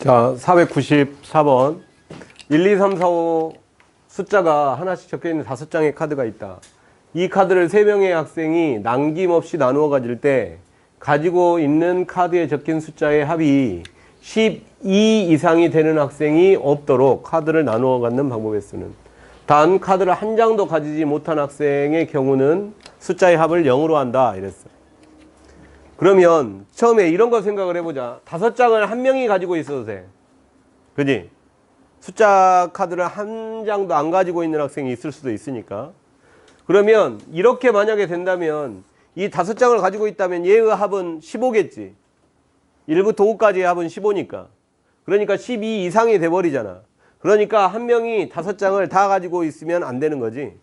자, 494번. 1, 2, 3, 4, 5 숫자가 하나씩 적혀 있는 다섯 장의 카드가 있다. 이 카드를 세 명의 학생이 남김없이 나누어 가질 때 가지고 있는 카드에 적힌 숫자의 합이 12 이상이 되는 학생이 없도록 카드를 나누어 갖는 방법에 쓰는 단 카드를 한 장도 가지지 못한 학생의 경우는 숫자의 합을 0으로 한다 이랬어. 그러면 처음에 이런 거 생각을 해보자. 다섯 장을 한 명이 가지고 있어도 돼. 그지? 숫자 카드를 한 장도 안 가지고 있는 학생이 있을 수도 있으니까. 그러면 이렇게 만약에 된다면 이 다섯 장을 가지고 있다면 얘의 합은 15겠지. 1부터 5까지의 합은 15니까. 그러니까 12 이상이 돼버리잖아. 그러니까 한 명이 다섯 장을 다 가지고 있으면 안 되는 거지.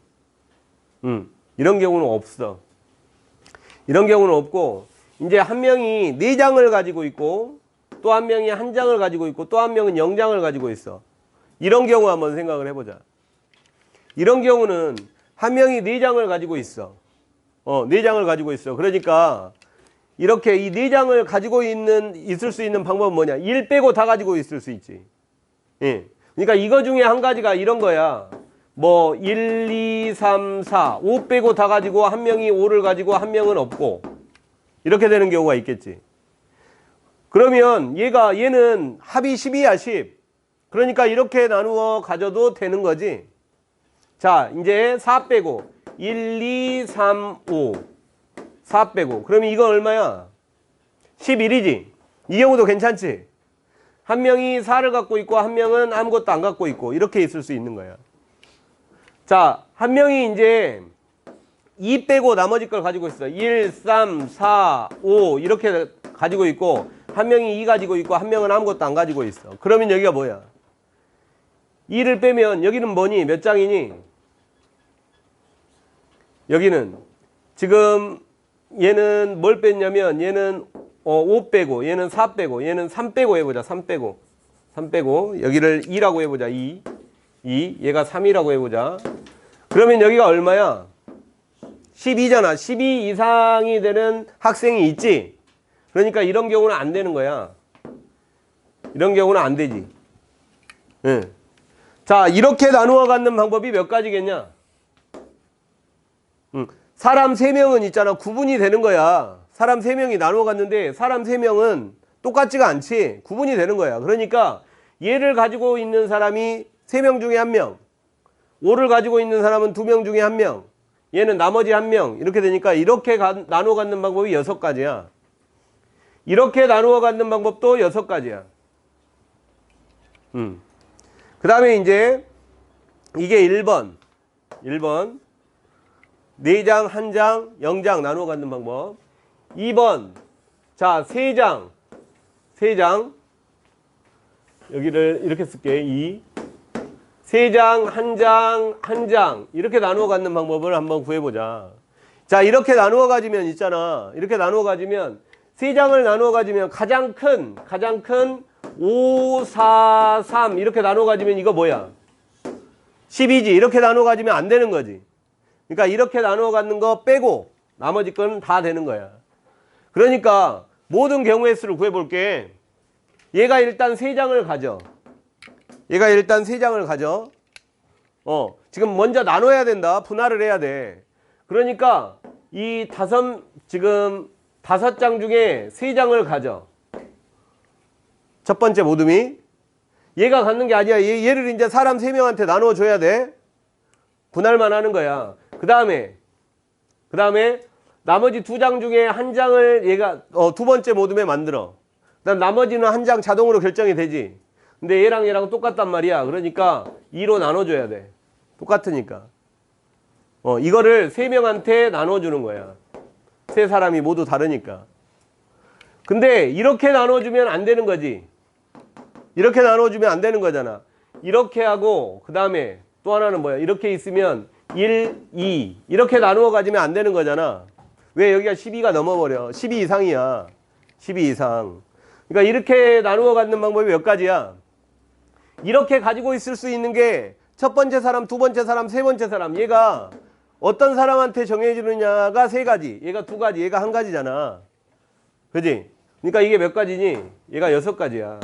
음, 이런 경우는 없어. 이런 경우는 없고, 이제 한 명이 네 장을 가지고 있고, 또 한 명이 한 장을 가지고 있고, 또 한 명은 영 장을 가지고 있어. 이런 경우 한번 생각을 해보자. 이런 경우는 한 명이 네 장을 가지고 있어. 어, 네 장을 가지고 있어. 그러니까 이렇게 이 네 장을 가지고 있는 있을 수 있는 방법은 뭐냐? 1 빼고 다 가지고 있을 수 있지. 예. 그러니까 이거 중에 한 가지가 이런 거야. 뭐 1, 2, 3, 4, 5 빼고 다 가지고 한 명이 5를 가지고 한 명은 없고 이렇게 되는 경우가 있겠지. 그러면 얘가 얘는 합이 10이야 10. 그러니까 이렇게 나누어 가져도 되는 거지. 자, 이제 4 빼고 1, 2, 3, 5. 4 빼고. 그러면 이건 얼마야? 11이지. 이 경우도 괜찮지? 한 명이 4를 갖고 있고 한 명은 아무것도 안 갖고 있고 이렇게 있을 수 있는 거야. 자, 한 명이 이제 2 빼고 나머지 걸 가지고 있어. 1, 3, 4, 5 이렇게 가지고 있고 한 명이 2 가지고 있고 한 명은 아무것도 안 가지고 있어. 그러면 여기가 뭐야? 2를 빼면 여기는 뭐니? 몇 장이니? 여기는 지금 얘는 뭘 뺐냐면 얘는 어, 5 빼고 얘는 4 빼고 얘는 3 빼고 해보자. 3 빼고 3 빼고 여기를 2라고 해보자. 2 2 얘가 3이라고 해보자. 그러면 여기가 얼마야? 12잖아. 12 이상이 되는 학생이 있지. 그러니까 이런 경우는 안 되는 거야. 이런 경우는 안 되지. 응. 자, 이렇게 나누어 갖는 방법이 몇 가지겠냐? 응. 사람 3명은 있잖아. 구분이 되는 거야. 사람 3명이 나누어 갔는데 사람 3명은 똑같지가 않지. 구분이 되는 거야. 그러니까 얘를 가지고 있는 사람이 3명 중에 1명. 5를 가지고 있는 사람은 2명 중에 1명. 얘는 나머지 1명. 이렇게 되니까 이렇게 가, 나누어 갖는 방법이 6가지야. 이렇게 나누어 갖는 방법도 6가지야. 음. 그 다음에 이제 이게 1번. 1번. 4장, 1장, 0장 나누어 갖는 방법. 2번. 자, 3장. 3장. 여기를 이렇게 쓸게. 2. 3장, 1장, 1장. 이렇게 나누어 갖는 방법을 한번 구해보자. 자, 이렇게 나누어 가지면 있잖아. 이렇게 나누어 가지면 3장을 나누어 가지면 가장 큰, 가장 큰 5, 4, 3 이렇게 나누어 가지면 이거 뭐야? 12지. 이렇게 나누어 가지면 안 되는 거지. 그러니까 이렇게 나누어 갖는 거 빼고 나머지 건 다 되는 거야. 그러니까 모든 경우의 수를 구해볼게. 얘가 일단 3장을 가져. 얘가 일단 3장을 가져. 어, 지금 먼저 나눠야 된다. 분할을 해야 돼. 그러니까 이 다섯, 지금 다섯 장 중에 3장을 가져. 첫 번째 모둠이. 얘가 갖는 게 아니야. 얘, 얘를 이제 사람 3명한테 나눠 줘야 돼. 분할만 하는 거야. 그 다음에, 그 다음에 나머지 두 장 중에 한 장을 얘가 어, 두 번째 모둠에 만들어. 그다음 나머지는 한 장 자동으로 결정이 되지. 근데 얘랑 얘랑 똑같단 말이야. 그러니까 2로 나눠줘야 돼. 똑같으니까. 어, 이거를 세 명한테 나눠주는 거야. 세 사람이 모두 다르니까. 근데 이렇게 나눠주면 안 되는 거지. 이렇게 나눠주면 안 되는 거잖아. 이렇게 하고 그 다음에 또 하나는 뭐야? 이렇게 있으면 1, 2 이렇게 나누어 가지면 안 되는 거잖아. 왜 여기가 12가 넘어버려? 12 이상이야. 12 이상. 그러니까 이렇게 나누어 갖는 방법이 몇 가지야? 이렇게 가지고 있을 수 있는 게 첫 번째 사람, 두 번째 사람, 세 번째 사람. 얘가 어떤 사람한테 정해지느냐가 세 가지. 얘가 두 가지, 얘가 한 가지잖아. 그지? 그러니까 이게 몇 가지니? 얘가 여섯 가지야.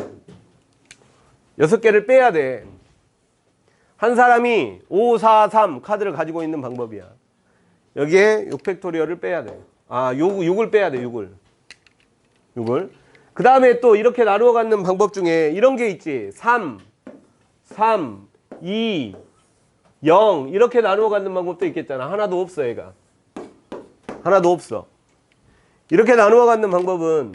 여섯 개를 빼야 돼. 한 사람이 5, 4, 3 카드를 가지고 있는 방법이야. 여기에 6팩토리얼을 빼야 돼. 아, 6, 6을 빼야 돼, 6을. 6을. 그 다음에 또 이렇게 나누어 갖는 방법 중에 이런 게 있지. 3, 3, 2, 0 이렇게 나누어 갖는 방법도 있겠잖아. 하나도 없어, 얘가. 하나도 없어. 이렇게 나누어 갖는 방법은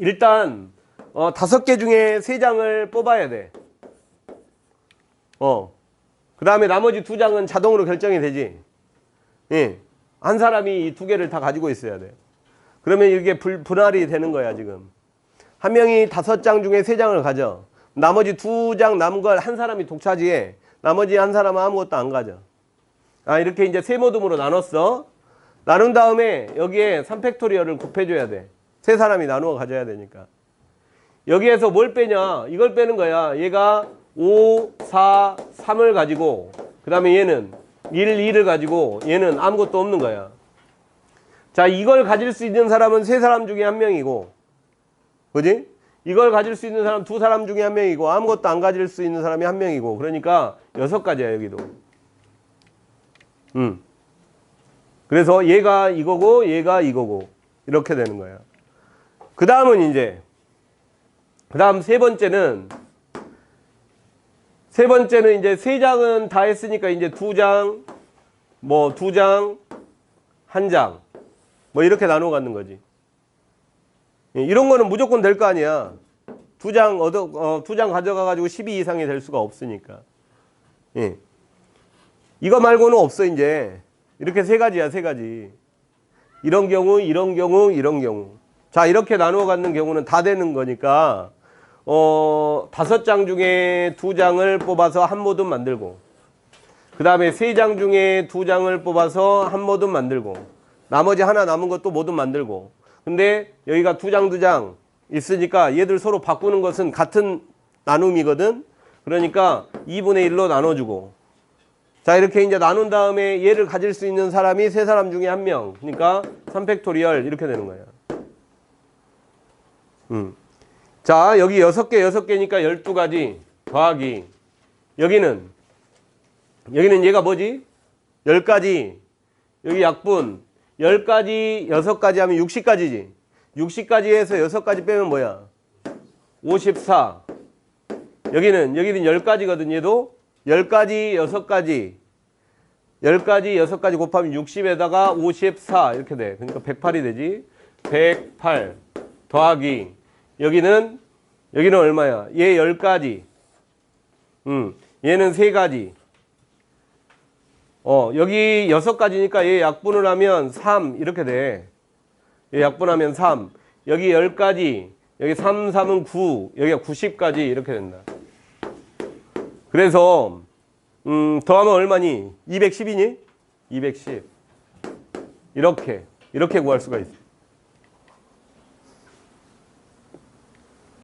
일단 어, 다섯 개 중에 세 장을 뽑아야 돼. 어. 그 다음에 나머지 두 장은 자동으로 결정이 되지. 예. 한 사람이 이 두 개를 다 가지고 있어야 돼. 그러면 이게 불, 분할이 되는 거야, 지금. 한 명이 다섯 장 중에 세 장을 가져. 나머지 두 장 남은 걸 한 사람이 독차지해. 나머지 한 사람은 아무것도 안 가져. 아, 이렇게 이제 세모둠으로 나눴어. 나눈 다음에 여기에 3팩토리얼을 곱해줘야 돼. 세 사람이 나누어 가져야 되니까. 여기에서 뭘 빼냐? 이걸 빼는 거야. 얘가 5, 4, 3을 가지고, 그 다음에 얘는 1, 2를 가지고, 얘는 아무것도 없는 거야. 자, 이걸 가질 수 있는 사람은 세 사람 중에 한 명이고, 그지? 이걸 가질 수 있는 사람 두 사람 중에 한 명이고, 아무것도 안 가질 수 있는 사람이 한 명이고, 그러니까 여섯 가지야, 여기도. 음. 그래서 얘가 이거고, 얘가 이거고, 이렇게 되는 거야. 그 다음은 이제, 그 다음 세 번째는 세 번째는 이제 세 장은 다 했으니까 이제 두 장, 뭐 두 장, 한 장, 뭐 이렇게 나누어 갖는 거지. 예, 이런 거는 무조건 될 거 아니야. 두 장 얻어, 어, 두장 가져가 가지고 12 이상이 될 수가 없으니까. 예. 이거 말고는 없어 이제. 이렇게 세 가지야 세 가지. 이런 경우, 이런 경우, 이런 경우. 자 이렇게 나누어 갖는 경우는 다 되는 거니까. 어, 다섯 장 중에 두 장을 뽑아서 한 모듬 만들고, 그 다음에 세 장 중에 두 장을 뽑아서 한 모듬 만들고, 나머지 하나 남은 것도 모듬 만들고, 근데 여기가 두 장, 두 장 있으니까 얘들 서로 바꾸는 것은 같은 나눔이거든? 그러니까 2분의 1로 나눠주고, 자, 이렇게 이제 나눈 다음에 얘를 가질 수 있는 사람이 세 사람 중에 한 명. 그러니까 3팩토리얼 이렇게 되는 거야. 음. 자, 여기 여섯 개, 여섯 개니까 열두 가지 더하기. 여기는, 여기는 얘가 뭐지? 열 가지. 여기 약분. 열 가지, 여섯 가지 하면 60가지지. 60가지 에서 여섯 가지 빼면 뭐야? 54. 여기는, 여기는 열 가지거든, 얘도. 열 가지, 여섯 가지. 열 가지, 여섯 가지 곱하면 60에다가 54. 이렇게 돼. 그러니까 108이 되지. 108 더하기. 여기는 여기는 얼마야? 얘 10가지. 음. 얘는 3가지. 어, 여기 6가지니까 얘 약분을 하면 3 이렇게 돼. 얘 약분하면 3. 여기 10가지. 여기 3, 3은 9. 여기가 90까지 이렇게 된다. 그래서 음, 더하면 얼마니? 210이니? 210. 이렇게 이렇게 구할 수가 있어.